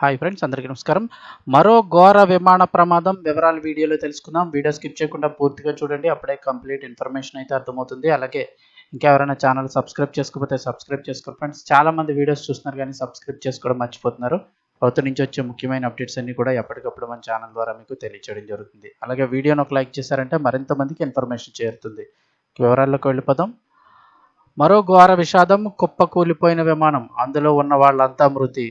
Hi friends అందరికీ నమస్కారం. మరో ఘోర విమాన ప్రమాదం వివరాలు వీడియోలో తెలుసుకుందాం. వీడియో స్కిప్ చేయకుండా పూర్తిగా చూడండి. అప్పుడే కంప్లీట్ ఇన్ఫర్మేషన్ అయితే అర్థమవుతుంది. అలాగే ఇంకెవరైనా ఛానల్ సబ్స్క్రైబ్ చేసుకోకపోతే సబ్స్క్రైబ్ చేసుకోండి ఫ్రెండ్స్. చాలా మంది వీడియోస్ చూస్తున్నారు కానీ సబ్స్క్రైబ్ చేసుకోవడం మర్చిపోతున్నారు. ప్రభుత్వం నుంచి వచ్చే ముఖ్యమైన అప్డేట్స్ అన్ని కూడా ఎప్పటికప్పుడు మన ఛానల్ ద్వారా మీకు తెలియచేయడం జరుగుతుంది. అలాగే వీడియోను ఒక లైక్ చేశారంటే మరింత మందికి ఇన్ఫర్మేషన్ చేరుతుంది. వివరాల్లోకి వెళ్ళిపోదాం. మరో ఘోర విషాదం కుప్ప కూలిపోయిన విమానం. అందులో ఉన్న వాళ్ళంతా మృతి.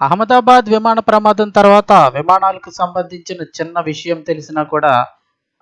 అహ్మదాబాద్ విమాన ప్రమాదం తర్వాత విమానాలకు సంబంధించిన చిన్న విషయం తెలిసినా కూడా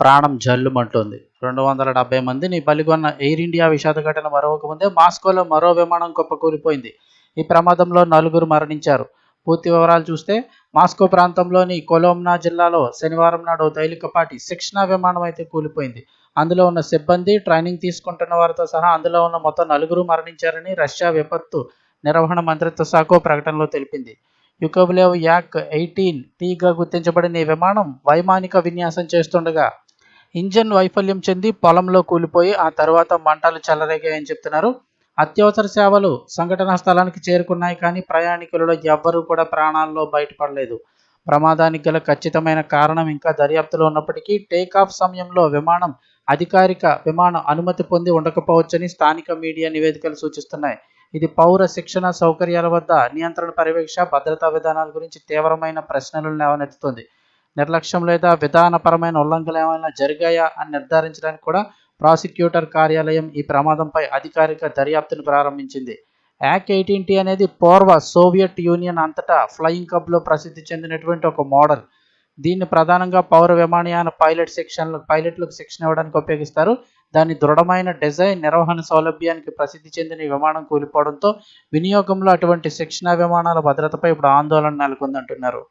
ప్రాణం జల్లుమంటుంది. రెండు వందల డెబ్బై మందిని బలిగొన్న ఎయిర్ ఇండియా విషాద ఘటన మరొకముందే మాస్కోలో మరో విమానం కుప్పకూలిపోయింది. ఈ ప్రమాదంలో నలుగురు మరణించారు. పూర్తి వివరాలు చూస్తే మాస్కో ప్రాంతంలోని కొలోమ్నా జిల్లాలో శనివారం నాడు తైలికపాటి శిక్షణ విమానం అయితే కూలిపోయింది. అందులో ఉన్న సిబ్బంది ట్రైనింగ్ తీసుకుంటున్న వారితో సహా అందులో ఉన్న మొత్తం నలుగురు మరణించారని రష్యా విపత్తు నిర్వహణ మంత్రిత్వ శాఖ ప్రకటనలో తెలిపింది. యుకోబ్లేవ్ యాక్ ఎయిటీన్ టీగా గుర్తించబడిన ఈ విమానం వైమానిక విన్యాసం చేస్తుండగా ఇంజన్ వైఫల్యం చెంది పొలంలో కూలిపోయి ఆ తర్వాత మంటలు చెలరేగాయని చెప్తున్నారు. అత్యవసర సేవలు సంఘటనా స్థలానికి చేరుకున్నాయి కానీ ప్రయాణికులలో ఎవ్వరూ కూడా ప్రాణాల్లో బయటపడలేదు. ప్రమాదానికి గల ఖచ్చితమైన కారణం ఇంకా దర్యాప్తులో ఉన్నప్పటికీ టేకాఫ్ సమయంలో విమానం అధికారిక విమాన అనుమతి పొంది ఉండకపోవచ్చని స్థానిక మీడియా నివేదికలు సూచిస్తున్నాయి. ఇది పౌర శిక్షణ సౌకర్యాల వద్ద నియంత్రణ పర్యవేక్ష భద్రతా విధానాల గురించి తీవ్రమైన ప్రశ్నలను లేవనెత్తుతుంది. నిర్లక్ష్యం లేదా విధానపరమైన ఉల్లంఘనలు ఏమైనా జరిగాయా అని నిర్ధారించడానికి కూడా ప్రాసిక్యూటర్ కార్యాలయం ఈ ప్రమాదంపై అధికారిక దర్యాప్తును ప్రారంభించింది. యాక్ ఎయిటీన్ టీ అనేది పూర్వ సోవియట్ యూనియన్ అంతటా ఫ్లయింగ్ కబ్లో ప్రసిద్ధి చెందినటువంటి ఒక మోడల్. దీన్ని ప్రధానంగా పౌర విమానయాన పైలట్ శిక్షణ పైలట్లకు శిక్షణ ఇవ్వడానికి ఉపయోగిస్తారు. దాని దృఢమైన డిజైన్ నిర్వహణ సౌలభ్యానికి ప్రసిద్ధి చెందిన విమానం కూలిపోవడంతో వినియోగంలో అటువంటి శిక్షణ విమానాల భద్రతపై ఇప్పుడు ఆందోళన నెలకొందంటున్నారు.